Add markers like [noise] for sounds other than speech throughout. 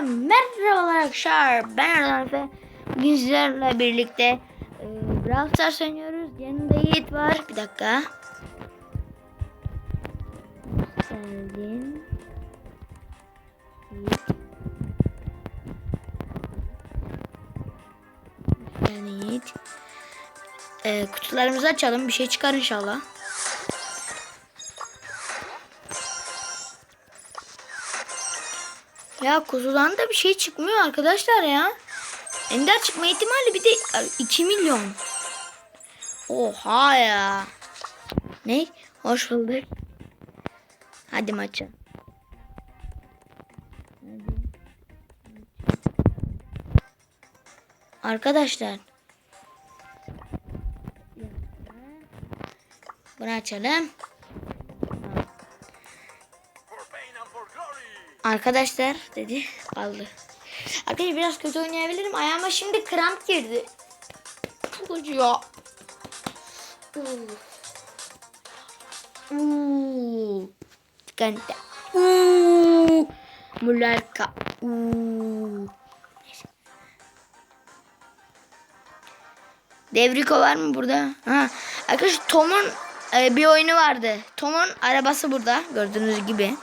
merhabalar arkadaşlar. Ben Efe. Bugün sizlerle birlikte e, Brawl Stars oynuyoruz. Yanında Yiğit var. Bir dakika. Geldin. Yiğit. Yani Yiğit. E, kutularımızı açalım. Bir şey çıkar inşallah. Ya kuzudan da bir şey çıkmıyor arkadaşlar ya. Ender çıkma ihtimali bir de 2 milyon. Oha ya. Ne? Hoş bulduk. Hadi maça. Arkadaşlar. Bunu açalım. Arkadaşlar dedi kaldı. Arkadaşlar biraz kötü oynayabilirim. Ayağıma şimdi kramp girdi. Çok acıyor. Uuu. Gante. Uuu. Mularka. Uuu. Devriko var mı burada? Ha. Arkadaşlar Tom'un e, bir oyunu vardı. Tom'un arabası burada gördüğünüz gibi.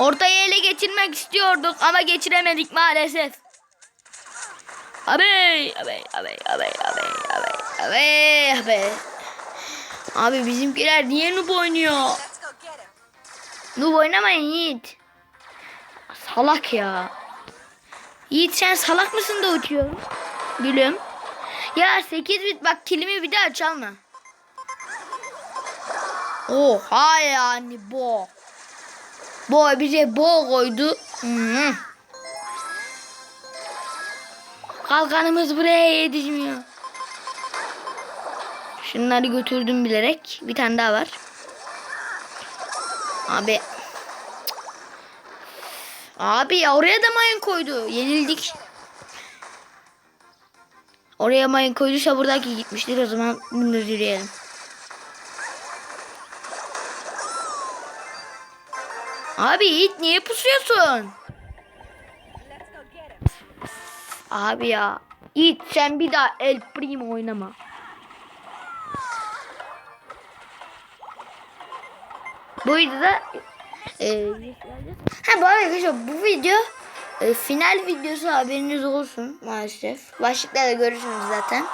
Ortayı ele geçirmek istiyorduk ama geçiremedik maalesef. Abi, abi, abi, abi, abi, abi, abi, abi. Abi bizimkiler niye noob oynuyor? Noob oynamayın Yiğit. Salak ya. Yiğit sen salak mısın da uçuyorsun? Gülüm. Ya 8 bit bak kilimi bir daha çalma. Oha yani bu. Boy bize bo koydu. Hmm. Kalkanımız buraya yetişmiyor. Şunları götürdüm bilerek. Bir tane daha var. Abi. Abi ya oraya da mayın koydu. Yenildik. Oraya mayın koyduysa buradaki gitmiştir. O zaman bunu yürüyelim. Abi Yiğit niye pusuyorsun? Abi ya. Yiğit sen bir daha El Primo oynama. Bu videoda e, ha bu arkadaşlar bu video e, final videosu haberiniz olsun maalesef. Başlıkta da görürsünüz zaten.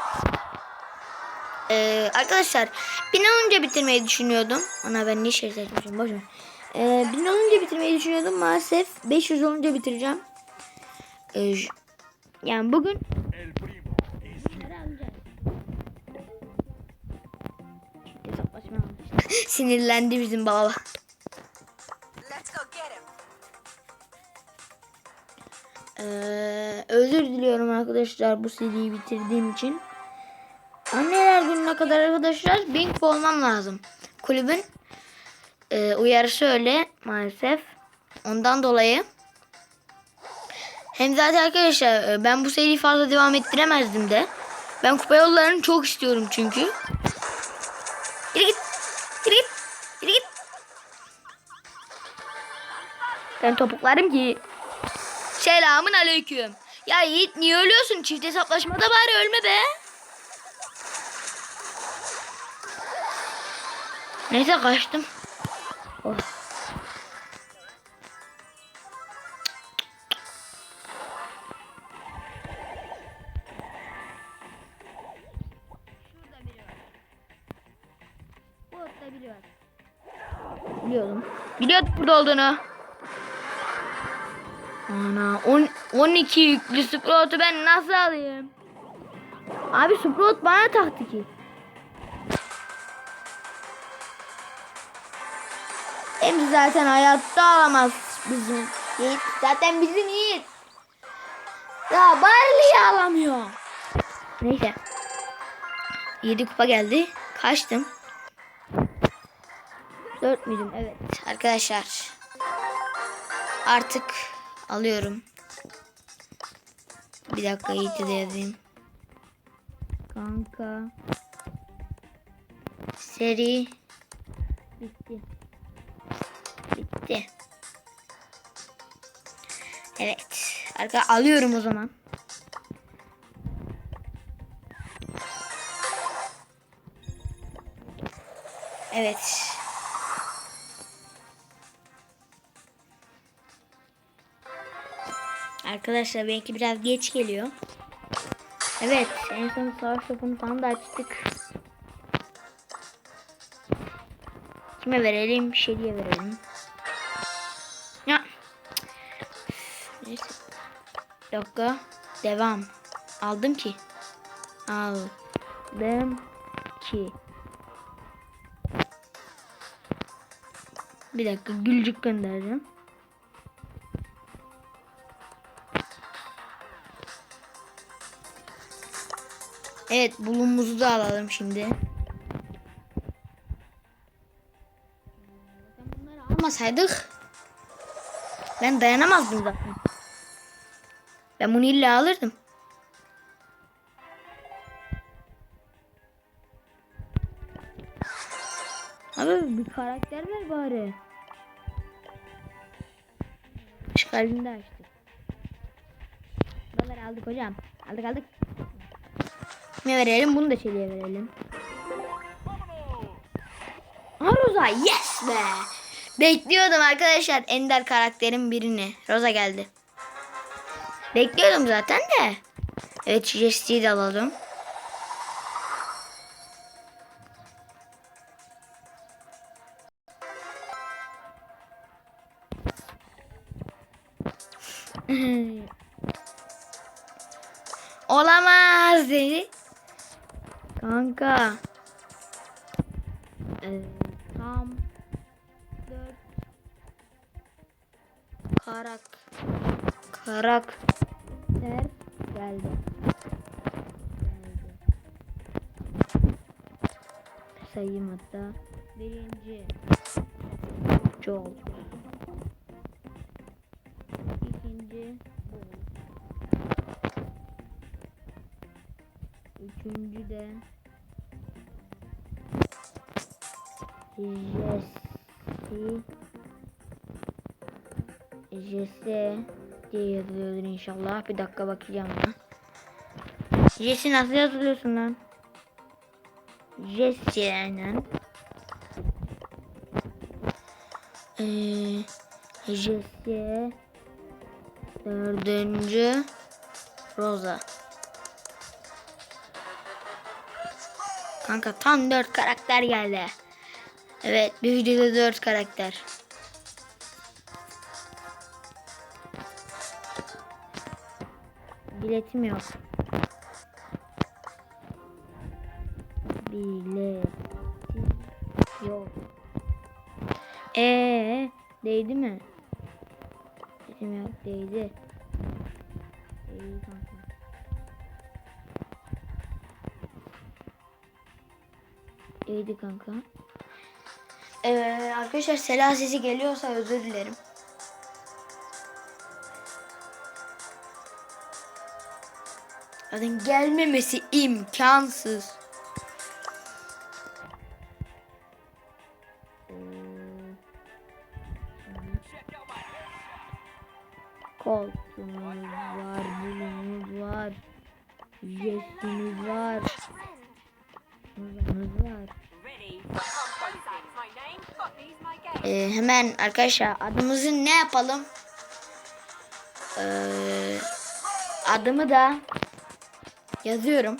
E, arkadaşlar bin önce bitirmeyi düşünüyordum. Ana ben ne şey boşver. Ee, 1000 olunca bitirmeyi düşünüyordum. Maalesef 500 olunca bitireceğim. Ee, yani bugün [laughs] Sinirlendi bizim baba. Ee, özür diliyorum arkadaşlar bu seriyi bitirdiğim için. Anneler gününe kadar arkadaşlar Bing olmam lazım. Kulübün e, uyarısı öyle maalesef. Ondan dolayı. Hem zaten arkadaşlar e, ben bu seriyi fazla devam ettiremezdim de. Ben kupa yollarını çok istiyorum çünkü. Geri git. Geri git. Geri git. Ben topuklarım ki. Selamın aleyküm. Ya Yiğit niye ölüyorsun? Çift hesaplaşmada bari ölme be. Neyse kaçtım. Biri var. Biliyordum. Biliyorduk burada olduğunu. Ana 10 12 yüklü Sprout'u ben nasıl alayım? Abi Sprout bana taktı ki. Hem zaten hayatta alamaz bizim Yiğit. Zaten bizim Yiğit. Ya Barley'i alamıyor. Neyse. 7 kupa geldi. Kaçtım. 4 müydüm? Evet. Arkadaşlar. Artık alıyorum. Bir dakika Yiğit'e de yazayım. Kanka. Seri. Bitti. Bitti. Evet. Arka alıyorum o zaman. Evet. Arkadaşlar belki biraz geç geliyor. Evet, en son savaş topunu falan da açtık. Kime verelim? Bir diye verelim. Dakika. Devam. Aldım ki. Aldım ki. Bir dakika gülcük gönderdim. Evet bulumuzu da alalım şimdi. Bunları almasaydık ben dayanamazdım zaten. Ben bunu illa alırdım. Abi bir karakter ver bari. Şu kalbini de açtık. Buraları aldık hocam. Aldık aldık. Ne verelim? Bunu da çeliğe verelim. Aa Rosa yes be. Bekliyordum arkadaşlar Ender karakterin birini. Rosa geldi. Bekliyordum zaten de. Evet Jesse'yi de alalım. Olamaz dedi. Kanka. Ee, tam dört karak karakter geldi. geldi. Sayayım hatta. Birinci Joel. İkinci. Üçüncü de Jesse Jesse diye yazılıyordur inşallah. Bir dakika bakacağım ben. Jesse nasıl yazılıyorsun lan? Jesse aynen. Ee, Jesse Dördüncü Rosa. Kanka tam dört karakter geldi. Evet bir videoda dört karakter. Biletim yok. Biletim yok. Ee, değdi mi? Biletim yok değdi. Değdi kanka. İyiydi kanka. Ee, arkadaşlar selah sesi geliyorsa özür dilerim. Zaten gelmemesi imkansız. Koltuğumuz var, bulumuz var, jestimiz var. Ee, hemen arkadaşlar adımızı ne yapalım? Ee, adımı da yazıyorum.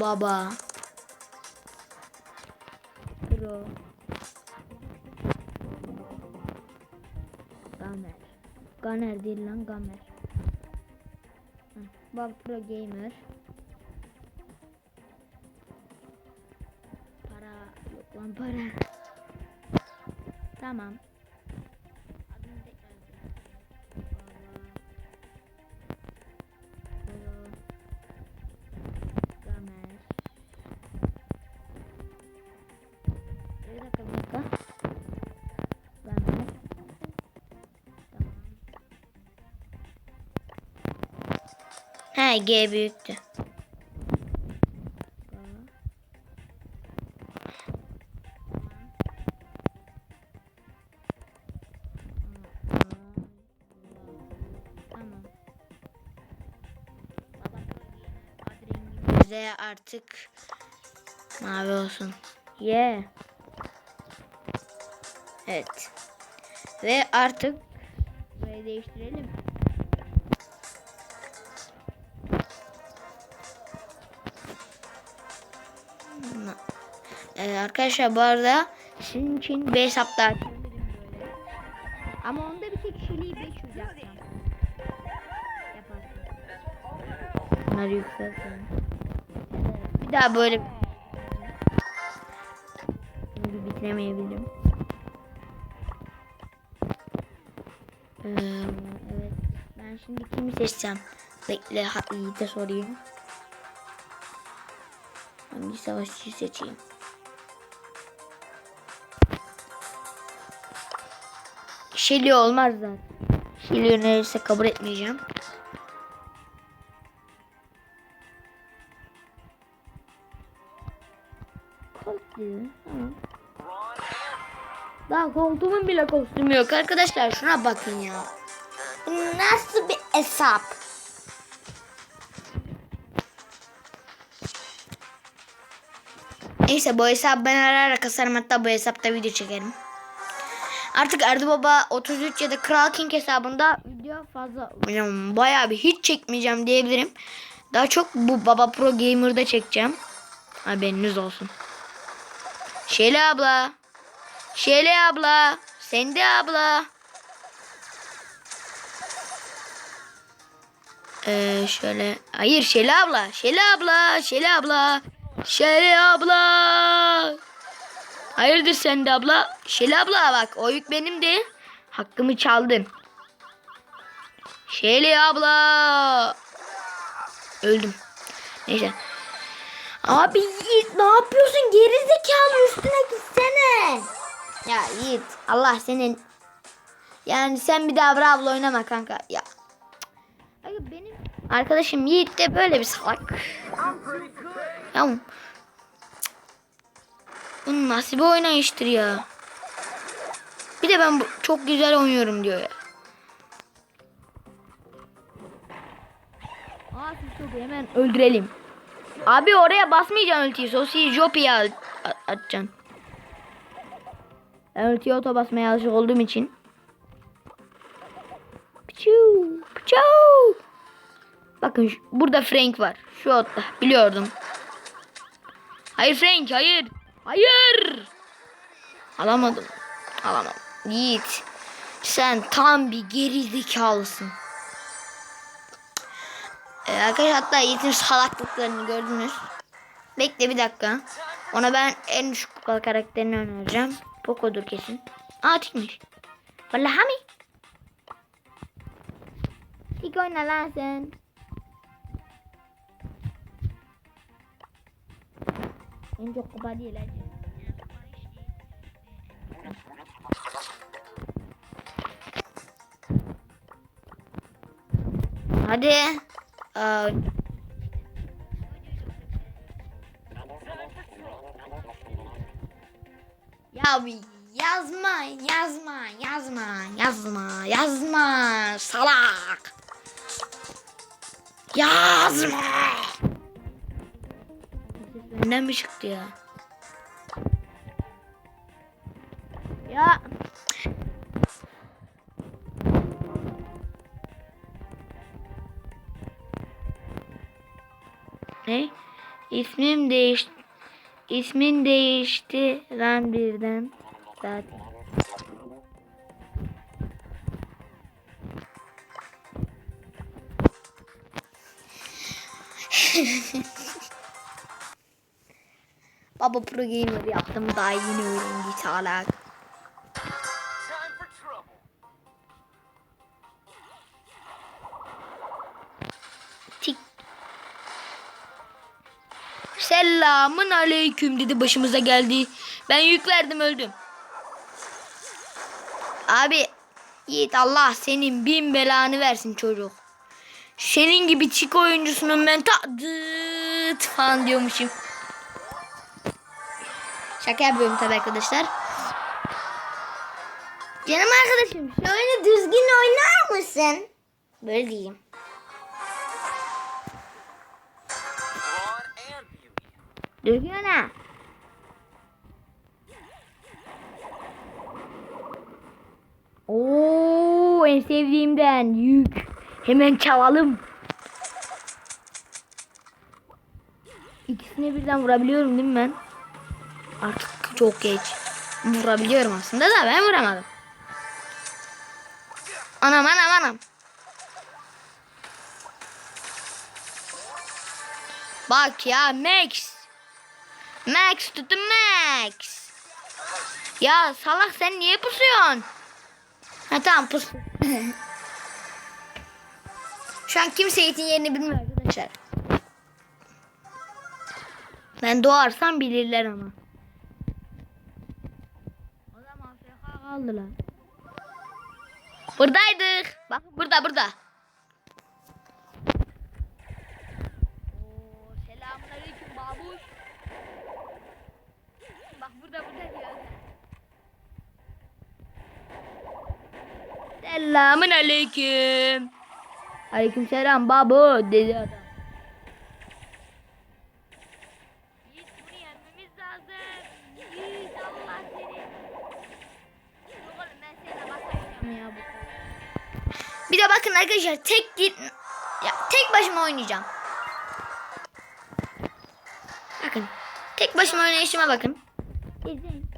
Baba. Pro. Gamer. Gamer değil lan Gamer. Baba Pro Gamer. Para yok lan para. Tamam. Hayır G büyüktü. Bize artık mavi olsun. Ye. Yeah. Evet. Ve artık burayı değiştirelim. Arkadaşlar bu arada sizin için bir böyle. Ama onda bir tek kişiliği 500 yapacağım. Yaparsın. Bunları yükseltin. Bir daha böyle Şimdi bitiremeyebilirim. Ee, evet. Ben şimdi kimi seçsem? Bekle Yiğit'e sorayım. Hangi savaşçıyı seçeyim? Şeli olmaz zaten. Şeli önerirse kabul etmeyeceğim. Daha koltuğumun bile kostümü yok. Arkadaşlar şuna bakın ya. Bu Nasıl bir hesap? Neyse bu hesap ben ara ara kasarım hatta bu hesapta video çekerim. Artık Erdi Baba 33 ya da Kral King hesabında video fazla yani bayağı bir hiç çekmeyeceğim diyebilirim. Daha çok bu Baba Pro Gamer'da çekeceğim. Haberiniz olsun. Şele abla. Şele abla. Sende abla. Ee, şöyle. Hayır Şele abla. Şele abla. Şele abla. Şele abla. Hayırdır sen de abla? Şele abla bak o yük benim de. Hakkımı çaldın. Şele abla. Öldüm. Neyse. Abi Yiğit ne yapıyorsun? Geri zekalı üstüne gitsene. Ya Yiğit Allah senin. Yani sen bir daha Bravo oynama kanka. Ya. Abi benim arkadaşım Yiğit de böyle bir salak. Ya bu nasıl bir oynayıştır ya. Bir de ben çok güzel oynuyorum diyor ya. Aa çok hemen öldürelim. Abi oraya basmayacaksın ultiyi. Sosi Jopi'ye at- at- atacaksın. Ben ultiye oto basmaya alışık olduğum için. Piçu, piçu. Bakın şu- burada Frank var. Şu otta. Biliyordum. Hayır Frank hayır. Hayır. Alamadım. Alamadım. Yiğit. Sen tam bir geri zekalısın. Ee, arkadaşlar hatta Yiğit'in salaklıklarını gördünüz. Bekle bir dakika. Ona ben en düşük karakterini önereceğim. Poco'dur kesin. Aa tikmiş. Vallahi mi? Tik oyna lan sen. Çok kupa değil hadi. Aa, ya yazma, yazma, yazma, yazma, yazma, salak. Yazma. Benden mi çıktı ya? Ya. Ne? İsmim değiş İsmin değişti lan birden zaten. [laughs] Baba Pro Gamer yaptım daha yeni öğrendi salak. Selamın aleyküm dedi başımıza geldi. Ben yüklerdim öldüm. Abi Yiğit Allah senin bin belanı versin çocuk. Senin gibi çik oyuncusunun ben ta dıt falan diyormuşum. Şaka yapıyorum tabii arkadaşlar. Canım arkadaşım şöyle düzgün oynar mısın? Böyle diyeyim. Düzgün ha. Oo en sevdiğimden yük. Hemen çalalım. İkisini birden vurabiliyorum değil mi ben? Artık çok geç. Vurabiliyorum aslında da ben vuramadım. Anam anam anam. Bak ya Max. Max tutun Max. Ya salak sen niye pusuyorsun? Ha tamam pus. [laughs] Şu an kimse Yiğit'in yerini bilmiyor arkadaşlar. Ben doğarsam bilirler ama. O zaman AFK kaldılar. Buradaydık. Bak burada burada. Oo, selamünaleyküm babuş. Bak burada burada diyor. Selamun aleyküm. Aleyküm selam babu dedi adam. De bakın arkadaşlar tek ya tek başıma oynayacağım. Bakın tek başıma oynayışıma bakın. İzleyin.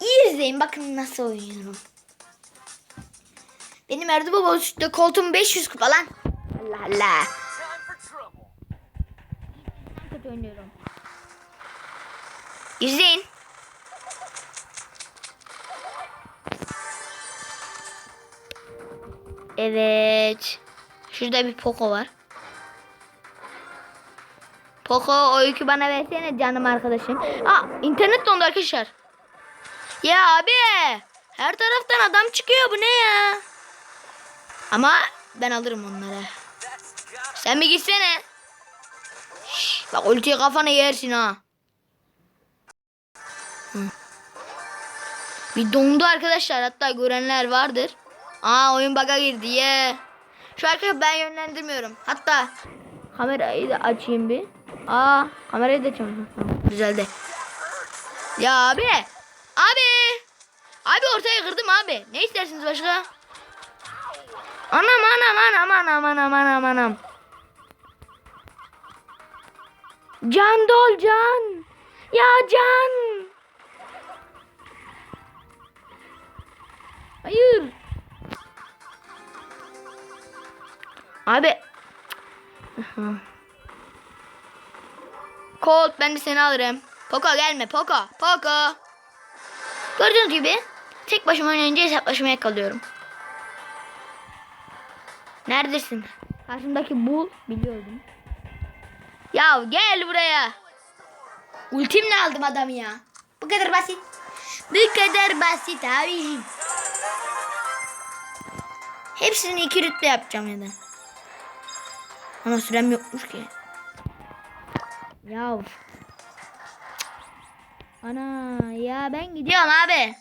İyi izleyin bakın nasıl oynuyorum. Benim Erdi Baba üstte koltuğum 500 kupa lan. Allah Allah. Kötü oynuyorum. İzleyin. Evet. Şurada bir Poco var. Poco o yükü bana versene canım arkadaşım. Aa internet dondu arkadaşlar. Ya abi. Her taraftan adam çıkıyor bu ne ya? Ama ben alırım onları. Sen bir gitsene. Şş, bak ultiyi kafana yersin ha. Bir dondu arkadaşlar. Hatta görenler vardır. Aa oyun bug'a girdi ye. Şu arkadaşlar ben yönlendirmiyorum. Hatta kamerayı da açayım bir. Aa kamerayı da açayım. Düzeldi. Ya abi. Abi. Abi ortaya kırdım abi. Ne istersiniz başka? Anam anam anam anam anam anam anam. Can dol can. Ya can. Abi. Colt ben de seni alırım. Poco gelme Poco. Poco. Gördüğünüz gibi tek başıma oynayınca hesaplaşmaya kalıyorum. Neredesin? Karşımdaki bul biliyordum. Ya gel buraya. Ultimle aldım adamı ya. Bu kadar basit. Bu kadar basit abi. Hepsini iki rütbe yapacağım ya da. Ama sürem yokmuş ki. Ya. Ana ya ben gidiyorum abi.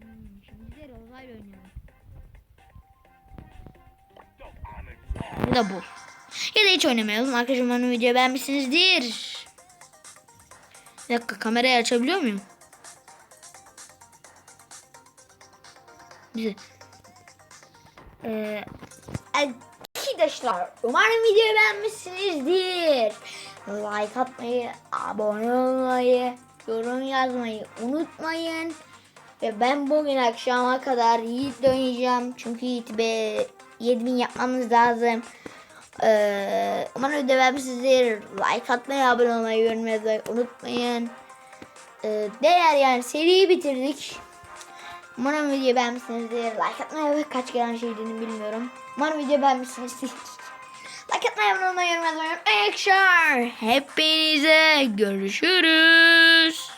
Hmm, şimdi. Ya da bu. Ya da hiç oynamayalım. Arkadaşlar umarım videoyu beğenmişsinizdir. Bir dakika kamerayı açabiliyor muyum? Bize. Ee, arkadaşlar umarım videoyu beğenmişsinizdir. Like atmayı, abone olmayı, yorum yazmayı unutmayın. Ve ben bugün akşama kadar Yiğit'le oynayacağım. Çünkü Yiğit'i be 7000 yapmamız lazım. Ee, umarım video beğenmişsinizdir. Like atmayı, abone olmayı, yorum yazmayı unutmayın. Ee, değer yani seriyi bitirdik. Umarım video beğenmişsinizdir. Like atmayı ve kaç kere şey dediğini bilmiyorum. Umarım video beğenmişsinizdir. [laughs] like atmayı, abone olmayı, yorum yazmayı unutmayın. Hepinize görüşürüz.